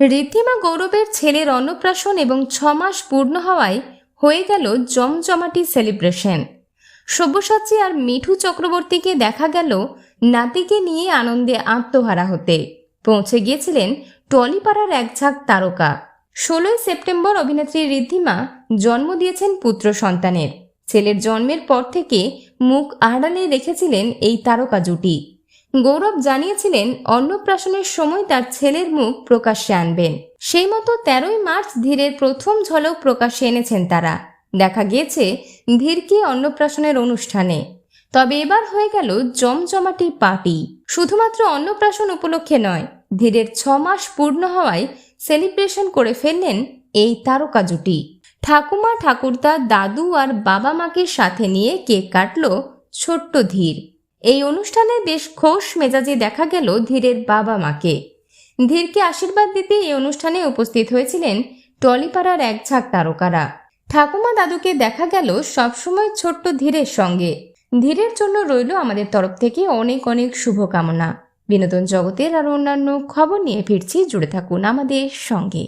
ঋদ্ধিমা গৌরবের ছেলের অন্নপ্রাশন এবং ছমাস পূর্ণ হওয়ায় হয়ে গেল জমজমাটি সেলিব্রেশন। সব্যসাচী আর মিঠু চক্রবর্তীকে দেখা গেল নাতিকে নিয়ে আনন্দে আত্মহারা হতে। পৌঁছে গিয়েছিলেন টলিপাড়ার এক ঝাঁক তারকা। ষোলোই সেপ্টেম্বর অভিনেত্রী ঋদ্ধিমা জন্ম দিয়েছেন পুত্র সন্তানের। ছেলের জন্মের পর থেকে মুখ আড়ালে রেখেছিলেন এই তারকা জুটি। গৌরব জানিয়েছিলেন, অন্নপ্রাশনের সময় তার ছেলের মুখ প্রকাশ্যে আনবেন। সেই মতো তেরোই মার্চ ধীরের প্রথম ঝলক প্রকাশ্যে এনেছেন তারা। দেখা গিয়েছে, ধীরকে অন্নপ্রাশনের অনুষ্ঠানে। তবে এবার হয়ে গেল জমজমাটি পার্টি। শুধুমাত্র অন্নপ্রাশন উপলক্ষে নয়, ধীরের ছ মাস পূর্ণ হওয়ায় সেলিব্রেশন করে ফেললেন এই তারকা জুটি। ঠাকুমা, ঠাকুরদা, দাদু আর বাবা মাকে সাথে নিয়ে কেক কাটল ছোট্ট ধীর। এই অনুষ্ঠানে বেশ খোশ মেজাজে দেখা গেল ধীরের বাবা মাকে। ধীরকে আশীর্বাদ দিতে এই অনুষ্ঠানে উপস্থিত হয়েছিলেন টলিপাড়ার এক ঝাঁক তারকারা। ঠাকুমা দাদুকে দেখা গেল সবসময় ছোট্ট ধীরের সঙ্গে। ধীরের জন্য রইল আমাদের তরফ থেকে অনেক অনেক শুভকামনা। বিনোদন জগতের আর অন্যান্য খবর নিয়ে ফিরছি, জুড়ে থাকুন আমাদের সঙ্গে।